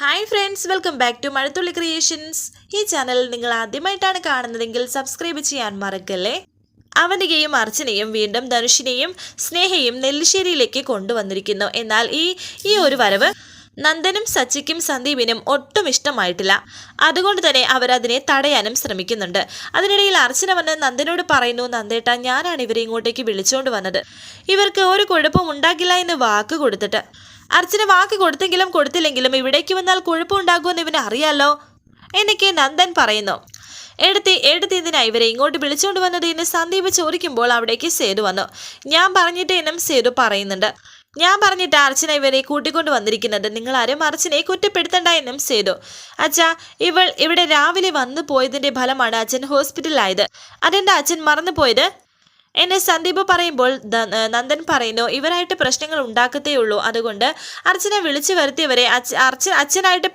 Hi friends welcome back to Mazhathulli creations ഈ channel നിങ്ങൾ ആദ്യമായിട്ടാണ് കാണുന്നതെങ്കിൽ സബ്സ്ക്രൈബ് ചെയ്യാൻ മറക്കല്ലേ? അവനികയും അർച്ചനയും വീണ്ടും ധനുഷിനെയും സ്നേഹയും നെല്ലിശ്ശേരിയിലേക്ക് കൊണ്ടുവന്നിരിക്കുന്നു. എന്നാൽ ഈ ഈ ഒരു വരവ് നന്ദനും സച്ചിക്കും സന്ദീപിനും ഒട്ടും ഇഷ്ടമായിട്ടില്ല. അതുകൊണ്ട് തന്നെ അവരതിനെ തടയാനും ശ്രമിക്കുന്നുണ്ട്. അതിനിടയിൽ അർച്ചന വന്ന് നന്ദനോട് പറയുന്നു നന്ദേട്ട ഞാനാണ് ഇവരെ ഇങ്ങോട്ടേക്ക് വിളിച്ചുകൊണ്ട് വന്നത്. ഇവർക്ക് ഒരു കുഴപ്പം ഉണ്ടാക്കില്ല എന്ന് വാക്ക് കൊടുത്തിട്ട് അർച്ചന വാക്ക് കൊടുത്തെങ്കിലും കൊടുത്തില്ലെങ്കിലും ഇവിടേക്ക് വന്നാൽ കുഴപ്പമുണ്ടാകുമെന്ന് ഇവന് അറിയാലോ എന്നൊക്കെ നന്ദൻ പറയുന്നു. എടുത്തി എടുത്തിയതിനായി ഇവരെ ഇങ്ങോട്ട് വിളിച്ചുകൊണ്ട് വന്നത് എന്ന് സന്ദീപ് ചോദിക്കുമ്പോൾ അവിടേക്ക് സേതു വന്നു. ഞാൻ പറഞ്ഞിട്ട് എന്നും സേതു പറയുന്നുണ്ട്. ഞാൻ പറഞ്ഞിട്ട് അർച്ചന ഇവരെ കൂട്ടിക്കൊണ്ട് വന്നിരിക്കുന്നത്. നിങ്ങൾ ആരും അർച്ചനെ കുറ്റപ്പെടുത്തണ്ട എന്നും സേതു. അച്ഛാ ഇവൾ ഇവിടെ രാവിലെ വന്നു പോയതിന്റെ ഫലമാണ് അച്ഛൻ ഹോസ്പിറ്റലിലായത്. അതെന്താ അച്ഛൻ മറന്നു പോയത് എന്നെ സന്ദീപ് പറയുമ്പോൾ നന്ദൻ പറയുന്നു ഇവരായിട്ട് പ്രശ്നങ്ങൾ ഉണ്ടാക്കത്തേ ഉള്ളൂ. അതുകൊണ്ട് അർച്ചന വിളിച്ചു വരുത്തിയവരെ അർച്ച അച്ഛനായിട്ട്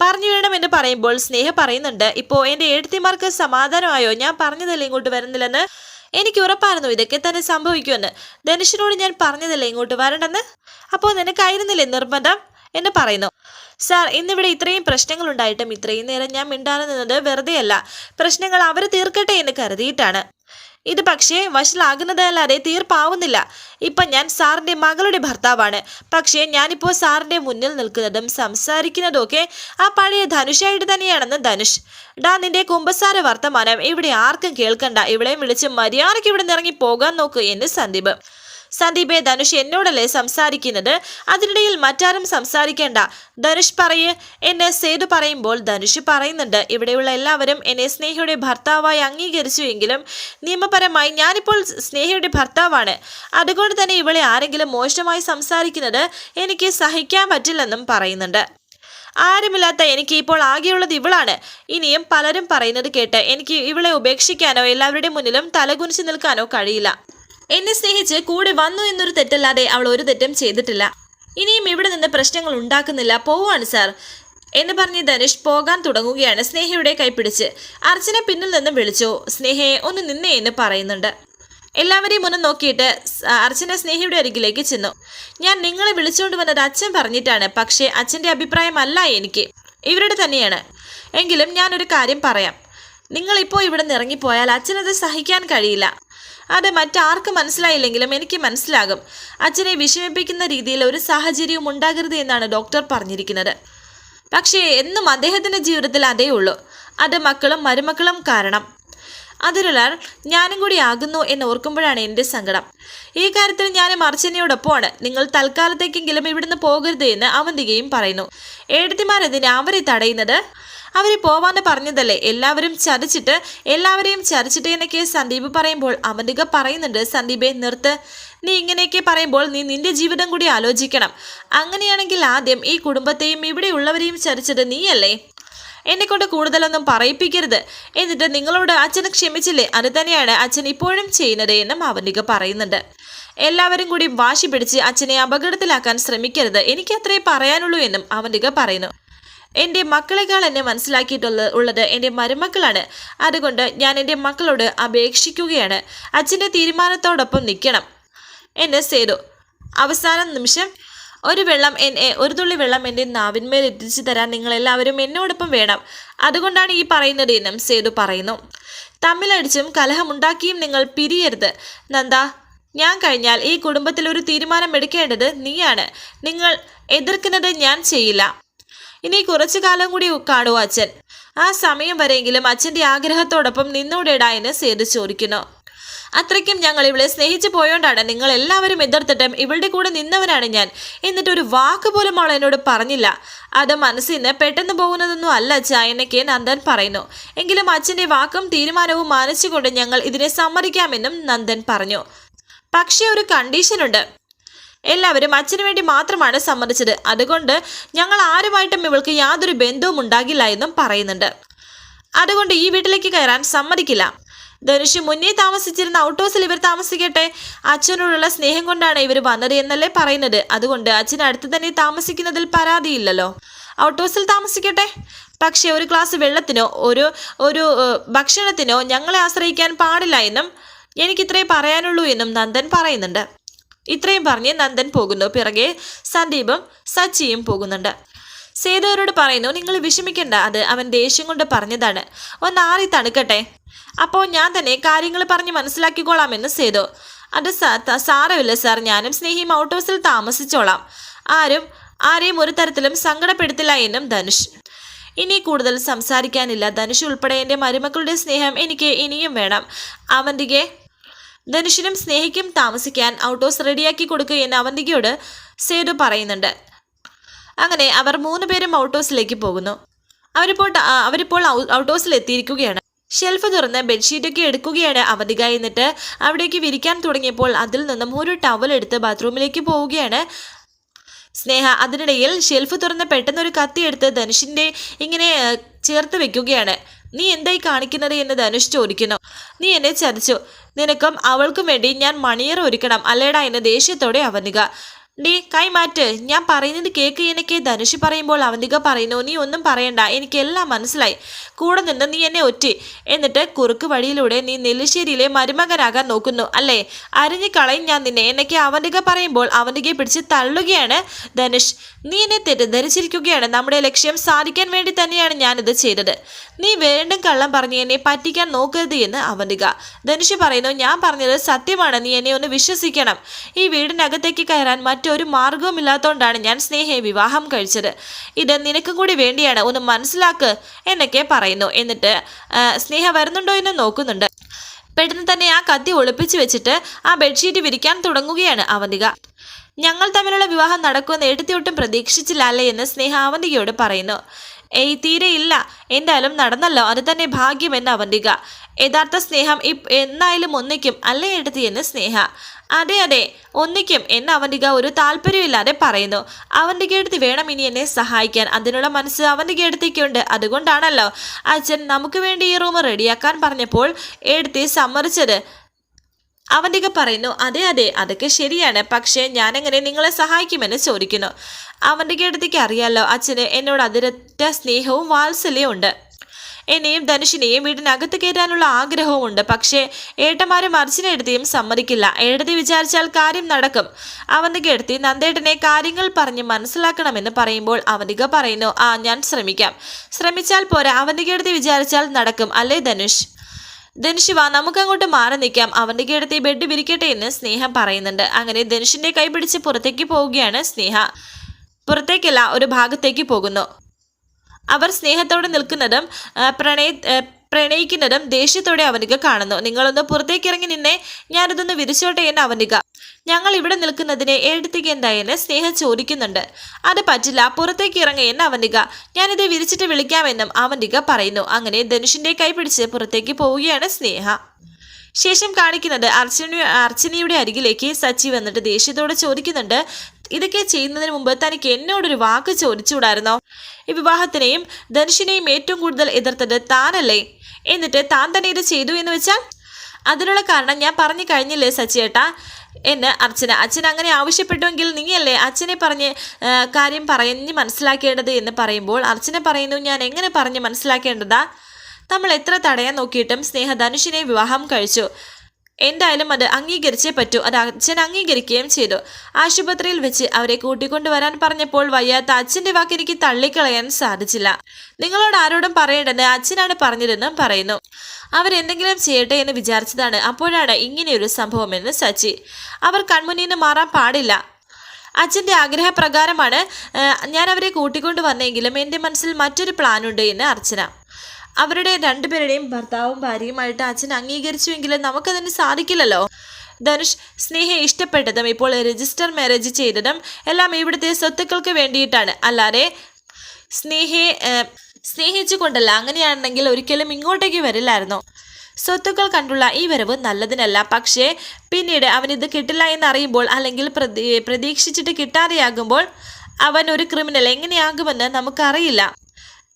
പറഞ്ഞു വിടണമെന്ന് പറയുമ്പോൾ സ്നേഹ പറയുന്നുണ്ട്. ഇപ്പോൾ എന്റെ എഴുത്തിമാർക്ക് സമാധാനമായോ? ഞാൻ പറഞ്ഞതല്ലേ ഇങ്ങോട്ട് വരുന്നില്ലെന്ന് എനിക്ക് ഉറപ്പായിരുന്നു ഇതൊക്കെ തന്നെ സംഭവിക്കുമെന്ന്. ധനുഷിനോട് ഞാൻ പറഞ്ഞതല്ലേ ഇങ്ങോട്ട് വരണ്ടെന്ന്? അപ്പോൾ നിനക്കായിരുന്നില്ലേ നിർബന്ധം? എന്ന് പറയുന്നു. സാർ ഇന്നിവിടെ ഇത്രയും പ്രശ്നങ്ങൾ ഉണ്ടായിട്ടും ഇത്രയും നേരം ഞാൻ മിണ്ടാതെ നിന്നത് വെറുതെയല്ല. പ്രശ്നങ്ങൾ അവർ തീർക്കട്ടെ എന്ന് കരുതിയിട്ടാണ്. ഇത് പക്ഷേ വഷളാകുന്നതല്ലാതെ തീർപ്പാവുന്നില്ല. ഇപ്പം ഞാൻ സാറിന്റെ മകളുടെ ഭർത്താവാണ്. പക്ഷേ ഞാനിപ്പോൾ സാറിന്റെ മുന്നിൽ നിൽക്കുന്നതും സംസാരിക്കുന്നതും ഒക്കെ ആ പഴയ ധനുഷായിട്ട് തന്നെയാണെന്ന് ധനുഷ്. ഡാ നിന്റെ കുമ്പസാര വർത്തമാനം ഇവിടെ ആർക്കും കേൾക്കണ്ട. ഇവിടെയും വിളിച്ച് മര്യാദയ്ക്ക് ഇവിടെ നിന്ന് ഇറങ്ങി പോകാൻ നോക്കൂ എന്ന് സന്ദീപ്. സന്ദീപെ ധനുഷ് എന്നോടല്ലേ സംസാരിക്കുന്നത്? അതിനിടയിൽ മറ്റാരും സംസാരിക്കേണ്ട. ധനുഷ് പറയ്. എന്നെ സേതു പറയുമ്പോൾ ധനുഷ് പറയുന്നുണ്ട്. ഇവിടെയുള്ള എല്ലാവരും എന്നെ സ്നേഹയുടെ ഭർത്താവായി അംഗീകരിച്ചു എങ്കിലും നിയമപരമായി ഞാനിപ്പോൾ സ്നേഹയുടെ ഭർത്താവാണ്. അതുകൊണ്ട് തന്നെ ഇവളെ ആരെങ്കിലും മോശമായി സംസാരിക്കുന്നത് എനിക്ക് സഹിക്കാൻ പറ്റില്ലെന്നും പറയുന്നുണ്ട്. ആരുമില്ലാത്ത എനിക്ക് ഇപ്പോൾ ആകെയുള്ളത് ഇവളാണ്. ഇനിയും പലരും പറയുന്നത് കേട്ട് എനിക്ക് ഇവളെ ഉപേക്ഷിക്കാനോ എല്ലാവരുടെ മുന്നിലും തലകുനിച്ച് നിൽക്കാനോ കഴിയില്ല. എന്നെ സ്നേഹിച്ച് കൂടെ വന്നു എന്നൊരു തെറ്റല്ലാതെ അവൾ ഒരു തെറ്റും ചെയ്തിട്ടില്ല. ഇനിയും ഇവിടെ നിന്ന് പ്രശ്നങ്ങൾ ഉണ്ടാക്കുന്നില്ല. പോവാണ് സാർ. എന്ന് പറഞ്ഞ് ധനുഷ് പോകാൻ തുടങ്ങുകയാണ്. സ്നേഹയുടെ കൈപ്പിടിച്ച് അർച്ചന പിന്നിൽ നിന്ന് വിളിച്ചു. സ്നേഹയെ ഒന്ന് നിന്നേ എന്ന് പറയുന്നുണ്ട്. എല്ലാവരെയും ഒന്ന് നോക്കിയിട്ട് അർച്ചന സ്നേഹയുടെ അരികിലേക്ക് ചെന്നു. ഞാൻ നിങ്ങളെ വിളിച്ചുകൊണ്ട് വന്നത് അച്ഛൻ പറഞ്ഞിട്ടാണ്. പക്ഷേ അച്ഛന്റെ അഭിപ്രായമല്ല എനിക്ക്. ഇവരുടെ തന്നെയാണ്. എങ്കിലും ഞാനൊരു കാര്യം പറയാം. നിങ്ങളിപ്പോൾ ഇവിടെ നിന്ന് ഇറങ്ങിപ്പോയാൽ അച്ഛനത് സഹിക്കാൻ കഴിയില്ല. അത് മറ്റാർക്കും മനസ്സിലായില്ലെങ്കിലും എനിക്ക് മനസ്സിലാകും. അച്ഛനെ വിഷമിപ്പിക്കുന്ന രീതിയിൽ ഒരു സാഹചര്യവും ഉണ്ടാകരുത് എന്നാണ് ഡോക്ടർ പറഞ്ഞിരിക്കുന്നത്. പക്ഷേ എന്നും അദ്ദേഹത്തിന്റെ ജീവിതത്തിൽ അതേ ഉള്ളൂ. അത് മക്കളും മരുമക്കളും കാരണം. അതിലൊരാൾ ഞാനും കൂടി ആകുന്നു എന്ന് ഓർക്കുമ്പോഴാണ് എന്റെ സങ്കടം. ഈ കാര്യത്തിൽ ഞാൻ മർച്ചനയോടൊപ്പമാണ് നിങ്ങൾ തൽക്കാലത്തേക്കെങ്കിലും ഇവിടുന്ന് പോകരുത് എന്ന് അവന്തികയും പറയുന്നു. എഴുത്തിമാരതിനെ അവരെ തടയുന്നത് അവരെ പോവാന്ന് പറഞ്ഞതല്ലേ? എല്ലാവരും ചതിച്ചിട്ട് എല്ലാവരെയും ചതിച്ചിട്ട് എന്നൊക്കെ സന്ദീപ് പറയുമ്പോൾ അവനിക പറയുന്നുണ്ട് സന്ദീപെ നിർത്ത്. നീ ഇങ്ങനെയൊക്കെ പറയുമ്പോൾ നീ നിന്റെ ജീവിതം കൂടി ആലോചിക്കണം. അങ്ങനെയാണെങ്കിൽ ആദ്യം ഈ കുടുംബത്തെയും ഇവിടെയുള്ളവരെയും ചതിച്ചത് നീയല്ലേ? എന്നെ കൊണ്ട് കൂടുതലൊന്നും പറയിപ്പിക്കരുത്. എന്നിട്ട് നിങ്ങളോട് അച്ഛന് ക്ഷമിച്ചില്ലേ? അത് തന്നെയാണ് അച്ഛൻ ഇപ്പോഴും ചെയ്യുന്നത് എന്നും അവനിക പറയുന്നുണ്ട്. എല്ലാവരും കൂടി വാശി പിടിച്ച് അച്ഛനെ അപകടത്തിലാക്കാൻ ശ്രമിക്കരുത്. എനിക്ക് അത്രേ പറയാനുള്ളൂ എന്നും അവനിക പറയുന്നു. എന്റെ മക്കളെക്കാൾ എന്നെ മനസ്സിലാക്കിയിട്ടുള്ള ഉള്ളത് എന്റെ മരുമക്കളാണ്. അതുകൊണ്ട് ഞാൻ എന്റെ മക്കളോട് അപേക്ഷിക്കുകയാണ്. അച്ഛന്റെ തീരുമാനത്തോടൊപ്പം നിൽക്കണം. എന്നെ സേതു അവസാന നിമിഷം ഒരു വെള്ളം എന്നെ ഒരു തുള്ളി വെള്ളം എന്റെ നാവിന്മേൽ എത്തിച്ചു തരാൻ നിങ്ങൾ എല്ലാവരും എന്നോടൊപ്പം വേണം. അതുകൊണ്ടാണ് ഈ പറയുന്നത് എന്നും സേതു പറയുന്നു. തമ്മിലടിച്ചും കലഹമുണ്ടാക്കിയും നിങ്ങൾ പിരിയരുത്. നന്ദ ഞാൻ കഴിഞ്ഞാൽ ഈ കുടുംബത്തിൽ ഒരു തീരുമാനം എടുക്കേണ്ടത് നീയാണ്. നിങ്ങൾ എതിർക്കുന്നത് ഞാൻ ചെയ്യില്ല. ഇനി കുറച്ചു കാലം കൂടി കാണൂ അച്ഛൻ? ആ സമയം വരെയെങ്കിലും അച്ഛന്റെ ആഗ്രഹത്തോടൊപ്പം നിന്നോടെടാ എന്ന് സേതു ചോദിക്കുന്നു. അത്രയ്ക്കും ഞങ്ങൾ ഇവളെ സ്നേഹിച്ചു പോയോണ്ടാണ് നിങ്ങൾ എല്ലാവരും എതിർത്തിട്ടും ഇവളുടെ കൂടെ നിന്നവനാണ് ഞാൻ. എന്നിട്ട് ഒരു വാക്ക് പോലും അവൾ എന്നോട് പറഞ്ഞില്ല. അത് മനസ്സിൽ നിന്ന് പെട്ടെന്ന് പോകുന്നതൊന്നും അല്ല അച്ഛാ നന്ദൻ പറയുന്നു. എങ്കിലും അച്ഛന്റെ വാക്കും തീരുമാനവും മാനിച്ചുകൊണ്ട് ഞങ്ങൾ ഇതിനെ സമ്മതിക്കാമെന്നും നന്ദൻ പറഞ്ഞു. പക്ഷേ ഒരു കണ്ടീഷനുണ്ട് എല്ലാവരും അച്ഛനു വേണ്ടി മാത്രമാണ് സമ്മതിച്ചത്. അതുകൊണ്ട് ഞങ്ങൾ ആരുമായിട്ടും ഇവൾക്ക് യാതൊരു ബന്ധവും ഉണ്ടാകില്ല എന്നും പറയുന്നുണ്ട്. അതുകൊണ്ട് ഈ വീട്ടിലേക്ക് കയറാൻ സമ്മതിക്കില്ല. ധനുഷ് മുന്നേ താമസിച്ചിരുന്ന ഔട്ട് ഹൗസിൽ ഇവർ താമസിക്കട്ടെ. അച്ഛനോടുള്ള സ്നേഹം കൊണ്ടാണ് ഇവർ വന്നത് എന്നല്ലേ പറയുന്നത്. അതുകൊണ്ട് അച്ഛൻ അടുത്ത് തന്നെ താമസിക്കുന്നതിൽ പരാതിയില്ലല്ലോ. ഔട്ട് ഹൗസിൽ താമസിക്കട്ടെ. പക്ഷേ ഒരു ഗ്ലാസ് വെള്ളത്തിനോ ഒരു ഒരു ഭക്ഷണത്തിനോ ഞങ്ങളെ ആശ്രയിക്കാൻ പാടില്ല എന്നും എനിക്കിത്രേ പറയാനുള്ളൂ എന്നും നന്ദൻ പറയുന്നുണ്ട്. ഇത്രയും പറഞ്ഞ് നന്ദൻ പോകുന്നു. പിറകെ സന്ദീപും സച്ചിയും പോകുന്നുണ്ട്. സേതുവരോട് പറയുന്നു നിങ്ങൾ വിഷമിക്കണ്ട. അത് അവൻ ദേഷ്യം കൊണ്ട് പറഞ്ഞതാണ്. ഒന്ന് ആറി തണുക്കട്ടെ. അപ്പോൾ ഞാൻ തന്നെ കാര്യങ്ങൾ പറഞ്ഞ് മനസ്സിലാക്കിക്കോളാമെന്ന് സേതു. അത് സാരമില്ല സാർ. ഞാനും സ്നേഹിയും ഔട്ട് ഹൗസിൽ താമസിച്ചോളാം. ആരും ആരെയും ഒരു തരത്തിലും സങ്കടപ്പെടുത്തില്ല എന്നും ധനുഷ്. ഇനി കൂടുതൽ സംസാരിക്കാനില്ല. ധനുഷ് ഉൾപ്പെടെ എന്റെ മരുമക്കളുടെ സ്നേഹം എനിക്ക് ഇനിയും വേണം. അവന്തികെ ധനുഷിനും സ്നേഹിക്കും താമസിക്കാൻ ഔട്ടോസ് റെഡിയാക്കി കൊടുക്കുകയെന്ന് അവന്തികയോട് സേതു പറയുന്നുണ്ട്. അങ്ങനെ അവർ മൂന്ന് പേരും ഔട്ട് ഹൗസിലേക്ക് പോകുന്നു. അവരിപ്പോൾ അവരിപ്പോൾ ഔ- ഔട്ട് ഹൗസിൽ എത്തിയിരിക്കുകയാണ് ഷെൽഫ് തുറന്ന് ബെഡ്ഷീറ്റൊക്കെ എടുക്കുകയാണ് അവധിക എന്നിട്ട് അവിടേക്ക് വിരിക്കാൻ തുടങ്ങിയപ്പോൾ അതിൽ നിന്നും ഒരു ടവൽ എടുത്ത് ബാത്റൂമിലേക്ക് പോവുകയാണ് സ്നേഹ. അതിനിടയിൽ ഷെൽഫ് തുറന്ന് പെട്ടെന്ന് ഒരു കത്തി എടുത്ത് ധനുഷിന്റെ ഇങ്ങനെ ചേർത്ത് വെക്കുകയാണ്. നീ എന്തായി കാണിക്കുന്നത്? എന്ന് ധനുഷ് ചോദിക്കുന്നു. നീ എന്നെ ചതിച്ചു. നിനക്കും അവൾക്കും വേണ്ടി ഞാൻ മണിയർ ഒരുക്കണം അല്ലേടാ എന്ന് ദേഷ്യത്തോടെ അവനിക ഡീ കൈ മാറ്റ് ഞാൻ പറയുന്നത് കേക്ക് എനിക്ക് ധനുഷ് പറയുമ്പോൾ അവന്തിക പറയുന്നു നീ ഒന്നും പറയണ്ട എനിക്കെല്ലാം മനസ്സിലായി. കൂടെ നിന്ന് നീ എന്നെ ഒറ്റി. എന്നിട്ട് കുറുക്ക് വഴിയിലൂടെ നീ നെല്ലിശ്ശേരിയിലെ മരുമകനാകാൻ നോക്കുന്നു അല്ലേ? അരിഞ്ഞു കളയും ഞാൻ നിന്നെ. എന്നൊക്കെ അവന്തിക പറയുമ്പോൾ അവന്തിക പിടിച്ച് തള്ളുകയാണ് ധനുഷ്. നീ എന്നെ തെറ്റിദ്ധരിച്ചിരിക്കുകയാണ്. നമ്മുടെ ലക്ഷ്യം സാധിക്കാൻ വേണ്ടി തന്നെയാണ് ഞാനിത് ചെയ്തത്. നീ വേണ്ടും കള്ളം പറഞ്ഞ് എന്നെ പറ്റിക്കാൻ നോക്കരുത് എന്ന് അവന്തിക. ധനുഷ് പറയുന്നു ഞാൻ പറഞ്ഞത് സത്യമാണ്. നീ എന്നെ ഒന്ന് വിശ്വസിക്കണം. ഈ വീടിനകത്തേക്ക് കയറാൻ മറ്റൊരു മാർഗവുമില്ലാത്തതുകൊണ്ടാണ് ഞാൻ സ്നേഹയെ വിവാഹം കഴിച്ചത്. ഇത് നിനക്കും കൂടി വേണ്ടിയാണ്. ഒന്ന് മനസ്സിലാക്ക് എന്നൊക്കെ പറയുന്നു. എന്നിട്ട് സ്നേഹ വരുന്നുണ്ടോ എന്ന് നോക്കുന്നുണ്ട്. പെട്ടെന്ന് തന്നെ ആ കത്തി ഒളിപ്പിച്ച് വെച്ചിട്ട് ആ ബെഡ്ഷീറ്റ് വിരിക്കാൻ തുടങ്ങുകയാണ് അവന്തിക. ഞങ്ങൾ തമ്മിലുള്ള വിവാഹം നടക്കുമെന്ന് എഴുത്തിയൊട്ടും പ്രതീക്ഷിച്ചില്ല അല്ലേ എന്ന് സ്നേഹ അവന്തികയോട് പറയുന്നു. ഏയ് തീരെ ഇല്ല. എന്തായാലും നടന്നല്ലോ. അത് തന്നെ ഭാഗ്യമെന്ന് അവന്തിക. യഥാർത്ഥ സ്നേഹം ഇപ് എന്നായാലും ഒന്നിക്കും അല്ലേ എടുത്തി എന്ന് സ്നേഹ. അതെ അതെ. ഒന്നിക്കും എന്ന് അവന്തിക ഒരു താല്പര്യമില്ലാതെ പറയുന്നു. അവന്തിക എടുത്ത് വേണം ഇനി എന്നെ സഹായിക്കാൻ. അതിനുള്ള മനസ്സ് അവന്തിക എടുത്തേക്കുണ്ട് അതുകൊണ്ടാണല്ലോ അച്ഛൻ നമുക്ക് വേണ്ടി ഈ റൂം റെഡിയാക്കാൻ പറഞ്ഞപ്പോൾ എടുത്തി സമ്മതിച്ചത്. അവന്തിക പറയുന്നു അതെ അതെ അതൊക്കെ ശരിയാണ്. പക്ഷേ ഞാനെങ്ങനെ നിങ്ങളെ സഹായിക്കുമെന്ന് ചോദിക്കുന്നു. അവന്തിക അടുത്തേക്ക് അറിയാലോ അച്ഛന് എന്നോട് അതിരറ്റ സ്നേഹവും വാത്സല്യവും ഉണ്ട്. എന്നെയും ധനുഷിനെയും വീടിനകത്ത് കയറ്റാനുള്ള ആഗ്രഹവുമുണ്ട് പക്ഷേ ഏട്ടന്മാരും അർച്ചന എടുത്തിയും സമ്മതിക്കില്ല. എഴുതി വിചാരിച്ചാൽ കാര്യം നടക്കും. അവന്തിക എടുത്തി നന്ദേട്ടനെ കാര്യങ്ങൾ പറഞ്ഞ് മനസ്സിലാക്കണമെന്ന് പറയുമ്പോൾ അവന്തിക പറയുന്നു ആ ഞാൻ ശ്രമിക്കാം. ശ്രമിച്ചാൽ പോരാ. അവന്തിക എടുത്തി വിചാരിച്ചാൽ നടക്കും. അല്ലേ ധനുഷ്? ധനുഷ് നമുക്കങ്ങോട്ട് മാറി നിൽക്കാം. അവന്റെ കിടത്തി ബെഡ് വിരിക്കട്ടെ എന്ന് സ്നേഹ പറയുന്നുണ്ട്. അങ്ങനെ ധനുഷിന്റെ കൈ പിടിച്ച് പുറത്തേക്ക് പോവുകയാണ് സ്നേഹ. പുറത്തേക്കല്ല ഒരു ഭാഗത്തേക്ക് പോകുന്നു. അവർ സ്നേഹത്തോടെ നിൽക്കുന്നതും പ്രണയ പ്രണയിക്കുന്നതും ദേഷ്യത്തോടെ അവനിക കാണുന്നു. നിങ്ങളൊന്ന് പുറത്തേക്ക് ഇറങ്ങി നിന്നെ ഞാനിതൊന്ന് വിരിച്ചോട്ടെ എന്ന് അവനിക. ഞങ്ങൾ ഇവിടെ നിൽക്കുന്നതിന് എഴുത്തിക്ക് എന്തായെന്ന് സ്നേഹ ചോദിക്കുന്നുണ്ട്. അത് പറ്റില്ല പുറത്തേക്ക് ഇറങ്ങയെന്ന് അവനിക. ഞാനിത് വിരിച്ചിട്ട് വിളിക്കാമെന്നും അവന്തിക പറയുന്നു. അങ്ങനെ ധനുഷിന്റെ കൈ പിടിച്ച് പുറത്തേക്ക് പോവുകയാണ് സ്നേഹ. ശേഷം കാണിക്കുന്നത് അർച്ചന അർച്ചനയുടെ അരികിലേക്ക് സച്ചി വന്നിട്ട് ദേഷ്യത്തോടെ ചോദിക്കുന്നുണ്ട് ഇതൊക്കെ ചെയ്യുന്നതിന് മുമ്പ് തനിക്ക് എന്നോടൊരു വാക്ക് ചോദിച്ചുകൂടായിരുന്നോ? ഈ വിവാഹത്തിനെയും ധനുഷിനെയും ഏറ്റവും കൂടുതൽ എതിർത്തത് താനല്ലേ? എന്നിട്ട് താൻ തന്നെ ഇത് ചെയ്തു എന്ന് വെച്ചാൽ അതിനുള്ള കാരണം ഞാൻ പറഞ്ഞു കഴിഞ്ഞില്ലേ സച്ചിയേട്ടാ? എന്ന് അർച്ചന. അച്ഛൻ അങ്ങനെ ആവശ്യപ്പെട്ടുവെങ്കിൽ നീയല്ലേ അച്ഛനെ പറഞ്ഞ് കാര്യം പറഞ്ഞ് മനസ്സിലാക്കേണ്ടത് എന്ന് പറയുമ്പോൾ അർച്ചന പറയുന്നു ഞാൻ എങ്ങനെ പറഞ്ഞ് മനസ്സിലാക്കേണ്ടതാ? നമ്മൾ എത്ര തടയാൻ നോക്കിയിട്ടും സ്നേഹ ധനുഷിനെ വിവാഹം കഴിച്ചു. എന്തായാലും അത് അംഗീകരിച്ചേ പറ്റൂ. അത് അച്ഛൻ അംഗീകരിക്കുകയും ചെയ്തു. ആശുപത്രിയിൽ വെച്ച് അവരെ കൂട്ടിക്കൊണ്ടുവരാൻ പറഞ്ഞപ്പോൾ വയ്യാത്ത അച്ഛന്റെ വാക്ക് എനിക്ക് തള്ളിക്കളയാൻ സാധിച്ചില്ല. നിങ്ങളോട് ആരോടും പറയേണ്ടെന്ന് അച്ഛനാണ് പറഞ്ഞതെന്നും പറയുന്നു. അവരെന്തെങ്കിലും ചെയ്യട്ടെ എന്ന് വിചാരിച്ചതാണ്. അപ്പോഴാണ് ഇങ്ങനെയൊരു സംഭവമെന്ന് സച്ചി. അവർ കൺമുന്നിൽ നിന്ന് മാറാൻ പാടില്ല. അച്ഛന്റെ ആഗ്രഹപ്രകാരമാണ് ഞാൻ അവരെ കൂട്ടിക്കൊണ്ടു വന്നെങ്കിലും എന്റെ മനസ്സിൽ മറ്റൊരു പ്ലാനുണ്ട് എന്ന് അർച്ചന. അവരുടെ രണ്ടുപേരുടെയും ഭർത്താവും ഭാര്യയുമായിട്ട് അച്ഛൻ അംഗീകരിച്ചുവെങ്കിലും നമുക്കതിന് സാധിക്കില്ലല്ലോ. ധനുഷ് സ്നേഹയെ ഇഷ്ടപ്പെട്ടതും ഇപ്പോൾ രജിസ്റ്റർ മാരേജ് ചെയ്തതും എല്ലാം ഇവിടുത്തെ സ്വത്തുക്കൾക്ക് വേണ്ടിയിട്ടാണ്. അല്ലാതെ സ്നേഹയെ സ്നേഹിച്ചുകൊണ്ടല്ല അങ്ങനെയാണെങ്കിൽ ഒരിക്കലും ഇങ്ങോട്ടേക്ക് വരില്ലായിരുന്നു. സ്വത്തുക്കൾ കണ്ടുള്ള ഈ വരവ് നല്ലതിനല്ല. പക്ഷേ പിന്നീട് അവനിത് കിട്ടില്ല എന്നറിയുമ്പോൾ അല്ലെങ്കിൽ പ്രതീക്ഷിച്ചിട്ട് കിട്ടാതെയാകുമ്പോൾ അവൻ ഒരു ക്രിമിനൽ എങ്ങനെയാകുമെന്ന് നമുക്കറിയില്ല.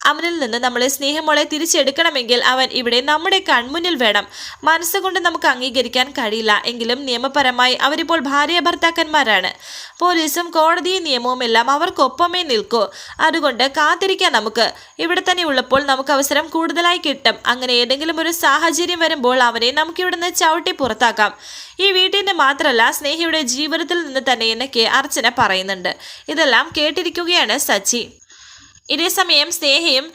അവനിൽ നിന്ന് നമ്മളെ സ്നേഹമോളെ തിരിച്ചെടുക്കണമെങ്കിൽ അവൻ ഇവിടെ നമ്മുടെ കൺമുന്നിൽ വേണം. മനസ്സുകൊണ്ട് നമുക്ക് അംഗീകരിക്കാൻ കഴിയില്ല. എങ്കിലും നിയമപരമായി അവരിപ്പോൾ ഭാര്യ ഭർത്താക്കന്മാരാണ്. പോലീസും കോടതിയും നിയമവും എല്ലാം അവർക്കൊപ്പമേ നിൽക്കൂ. അതുകൊണ്ട് കാത്തിരിക്കാം നമുക്ക്. ഇവിടെ തന്നെ ഉള്ളപ്പോൾ നമുക്ക് അവസരം കൂടുതലായി കിട്ടും. അങ്ങനെ ഏതെങ്കിലും ഒരു സാഹചര്യം വരുമ്പോൾ അവനെ നമുക്ക് ഇവിടുന്ന് ചവിട്ടി പുറത്താക്കാം. ഈ വീട്ടിന്റെ മാത്രമല്ല സ്നേഹിയുടെ ജീവിതത്തിൽ നിന്ന് തന്നെ എന്നൊക്കെ അർച്ചന പറയുന്നുണ്ട്. ഇതെല്ലാം കേട്ടിരിക്കുകയാണ് സച്ചി. ഇതേസമയം സ്നേഹയും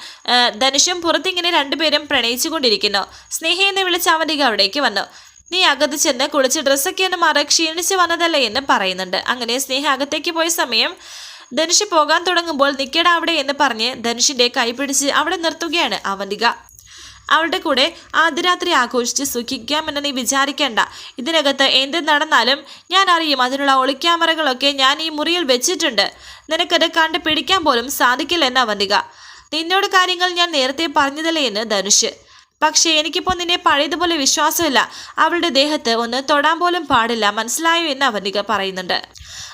ധനുഷും പുറത്തിങ്ങനെ രണ്ടുപേരും പ്രണയിച്ചുകൊണ്ടിരിക്കുന്നു. സ്നേഹ എന്ന് വിളിച്ച അവധിക അവിടേക്ക് വന്നു. നീ അകത്ത് ചെന്ന് കുളിച്ച് ഡ്രസ്സൊക്കെ ഒന്ന് മാറി ക്ഷീണിച്ച് വന്നതല്ലേ എന്ന് പറയുന്നുണ്ട്. അങ്ങനെ സ്നേഹ അകത്തേക്ക് പോയ സമയം ധനുഷ് പോകാൻ തുടങ്ങുമ്പോൾ നിൽക്കട അവിടെ എന്ന് പറഞ്ഞ് ധനുഷിന്റെ കൈ പിടിച്ച് അവിടെ നിർത്തുകയാണ് അവന്തിക അവളുടെ കൂടെ ആദ്യരാത്രി ആഘോഷിച്ച് സുഖിക്കാമെന്ന് നീ വിചാരിക്കേണ്ട. ഇതിനകത്ത് എന്ത് നടന്നാലും ഞാൻ അറിയും അതിനുള്ള ഒളിക്യാമറകളൊക്കെ ഞാൻ ഈ മുറിയിൽ വെച്ചിട്ടുണ്ട്. നിനക്കത് കണ്ട് പിടിക്കാൻ പോലും സാധിക്കില്ലെന്ന് അവന്തിക. നിന്നോട് കാര്യങ്ങൾ ഞാൻ നേരത്തെ പറഞ്ഞതല്ലേ എന്ന് ധനുഷ്. പക്ഷേ എനിക്കിപ്പോൾ നിന്നെ പഴയതുപോലെ വിശ്വാസമില്ല. അവളുടെ ദേഹത്ത് ഒന്ന് തൊടാൻ പോലും പാടില്ല. മനസ്സിലായോ എന്ന് അവന്തിക പറയുന്നുണ്ട്.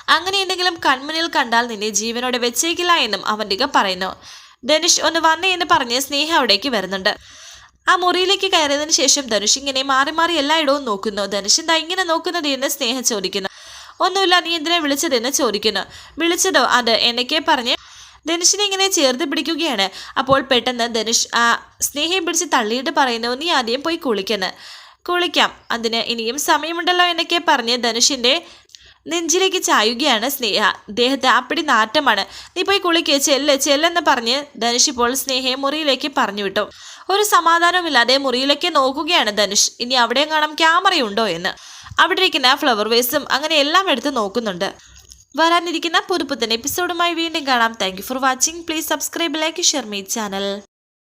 അങ്ങനെ എന്തെങ്കിലും കൺമുന്നിൽ കണ്ടാൽ നിന്നെ ജീവനോടെ വെച്ചേക്കില്ല എന്നും അവന്തിക പറയുന്നു. ധനുഷ് ഒന്ന് വന്നേ എന്ന് പറഞ്ഞ് സ്നേഹ അവിടേക്ക് വരുന്നുണ്ട്. ആ മുറിയിലേക്ക് കയറിയതിനു ശേഷം ധനുഷ് ഇങ്ങനെ മാറി മാറി എല്ലായിടവും നോക്കുന്നു. ധനുഷ് എന്താ ഇങ്ങനെ നോക്കുന്നത് എന്ന് സ്നേഹ ചോദിക്കുന്നു. ഒന്നുമില്ല നീ എന്തിനാ വിളിച്ചതെന്ന് ചോദിക്കുന്നു. വിളിച്ചതോ? അത് എന്നൊക്കെ പറഞ്ഞ് ധനുഷിനെ ഇങ്ങനെ ചേർത്ത് പിടിക്കുകയാണ്. അപ്പോൾ പെട്ടെന്ന് ധനുഷ് ആ സ്നേഹം പിടിച്ച് തള്ളിയിട്ട് പറയുന്നു നീ ആദ്യം പോയി കുളിക്കുന്നു കുളിക്കാം. അതിന് ഇനിയും സമയമുണ്ടല്ലോ എന്നൊക്കെ പറഞ്ഞ് ധനുഷിന്റെ നെഞ്ചിലേക്ക് ചായുകയാണ് സ്നേഹ. ദേഹത്ത് അപ്പടി നാറ്റമാണ്. നീ പോയി കുളിക്ക് ചെല്ല് ചെല്ലെന്ന് പറഞ്ഞ് ധനുഷ് ഇപ്പോൾ സ്നേഹയെ മുറിയിലേക്ക് പറഞ്ഞു വിട്ടു. ഒരു സമാധാനവുമില്ലാതെ മുറിയിലേക്ക് നോക്കുകയാണ് ധനുഷ്. ഇനി അവിടെ കാണാം ക്യാമറയുണ്ടോ എന്ന്. അവിടെ ഇരിക്കുന്ന ഫ്ലവർ വേസും അങ്ങനെ എല്ലാം എടുത്ത് നോക്കുന്നുണ്ട്. വരാനിരിക്കുന്ന പുതുപ്പുത്തൻ എപ്പിസോഡുമായി വീണ്ടും കാണാം. Thank for watching please subscribe like share me channel